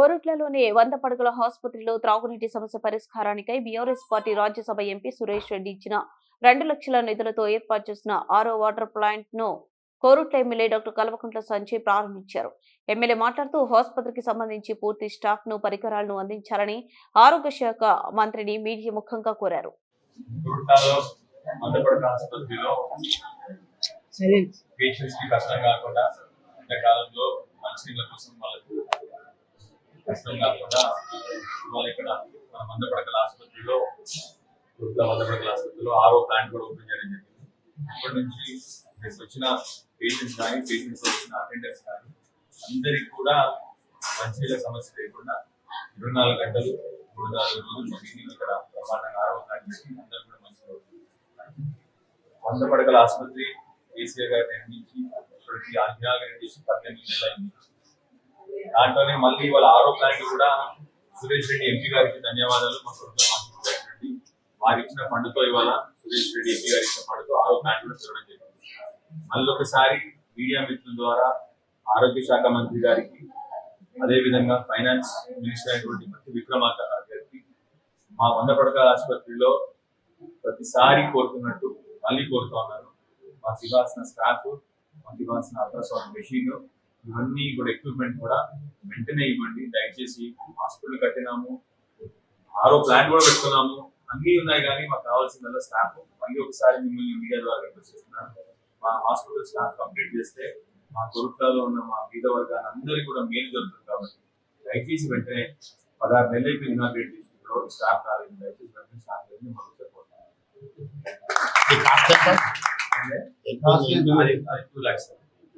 కోరుట్లలోని వంద పడకల ఆసుపత్రిలో త్రాగునీటి సమస్య పరిష్కారానికై BRS party Rajya Sabha MP Suresh Reddy ఇచ్చిన రెండు లక్షల నిధులతో ఏర్పాటు చేసిన ఆరో వాటర్ ప్లాంట్ను కోరుట్ల ఎమ్మెల్యే డాక్టర్ కల్వకుంట్ల సంజయ్ ప్రారంభించారు. ఎమ్మెల్యే మాట్లాడుతూ ఆసుపత్రికి సంబంధించి పూర్తి స్టాఫ్ను పరికరాలను అందించాలని ఆరోగ్య శాఖ మంత్రిని మీడియా ముఖంగా కోరారు. గురుటాలో మధ్యపడక ఆసుపత్రిలో పేషెంట్స్కి కష్టం కాకుండా కాలంలో మంచినీళ్ళ కోసం వాళ్ళకు కష్టం కాకుండా ఇవాళ ఇక్కడ మన మందపడకల ఆసుపత్రిలో గురుట్ల మందపడకల ఆసుపత్రిలో ఆరో ప్లాంట్ కూడా ఓపెన్ చేయడం జరిగింది. ఇప్పటి నుంచి ఇక్కడికి వచ్చిన పేషెంట్స్ కానీ పేషెంట్స్ వచ్చిన అటెండర్స్ కానీ అందరికి కూడా మంచిగా సమస్య లేకుండా ఇరవై నాలుగు గంటలు మూడు నాలుగు రోజులు ఇక్కడ ప్రమాణంగా ఆరో ప్లాంట్ పెట్టి అందరూ కూడా మంచిగా వంద పడకల ఆసుపత్రి కేసీఆర్ గారు నిర్మించి ఇప్పటికి అజ్ఞాగం చేసి పద్దెనిమిది నెలలు అయింది. దాంట్లోనే మళ్ళీ వాళ్ళ ఆరోపణకి కూడా సురేష్ రెడ్డి ఎంపీ గారికి ధన్యవాదాలు. మా కుటుంబ రెడ్డి వారు ఇచ్చిన ఫండ్తో ఇవాళ సురేష్ రెడ్డి ఎంపీ గారు ఇచ్చిన ఫండ్తో ఆరో ప్లాంట్ కూడా చూడడం జరిగింది. మళ్ళీ ఒకసారి మీడియా మిత్రుల ద్వారా ఆరోగ్య శాఖ మంత్రి గారికి అదేవిధంగా ఫైనాన్స్ మినిస్టర్ అయినటువంటి మంత్రి విక్రమార్క గారికి మా వంద పడకల ఆసుపత్రిలో ప్రతిసారి కోరుతున్నట్టు మళ్ళీ కోరుతా ఉన్నారు. మాకు ఇవ్వాల్సిన స్టాఫ్ మాకు ఇవ్వాల్సిన అల్ట్రాసౌండ్ మెషిన్ ఇవన్నీ కూడా ఎక్విప్మెంట్ కూడా వెంటనే ఇవ్వండి. దయచేసి హాస్పిటల్ కట్టినాము. ఆరో ప్లాంట్ కూడా పెట్టుకున్నాము. అన్నీ ఉన్నాయి కానీ మాకు కావాల్సిన స్టాఫ్ మళ్ళీ ఒకసారి మిమ్మల్ని మీడియా ద్వారా రిక్వెస్ట్ చేస్తున్నాను మా హాస్పిటల్ స్టాఫ్ కంప్లీట్ చేస్తే మా కొరుట్లలో ఉన్న మా బీద వర్గాన్ని అందరికీ కూడా మేలు జరుగుతుంది కాబట్టి దయచేసి వెంటనే పదహారు నెలలు అయిపోయింది ఇనాగ్రేట్ చేసి ఇప్పుడు స్టాఫ్ రాలేదు. దయచేసి వెంటనే స్టాఫ్ లేదు మాకు? అది టూ ల్యాక్స్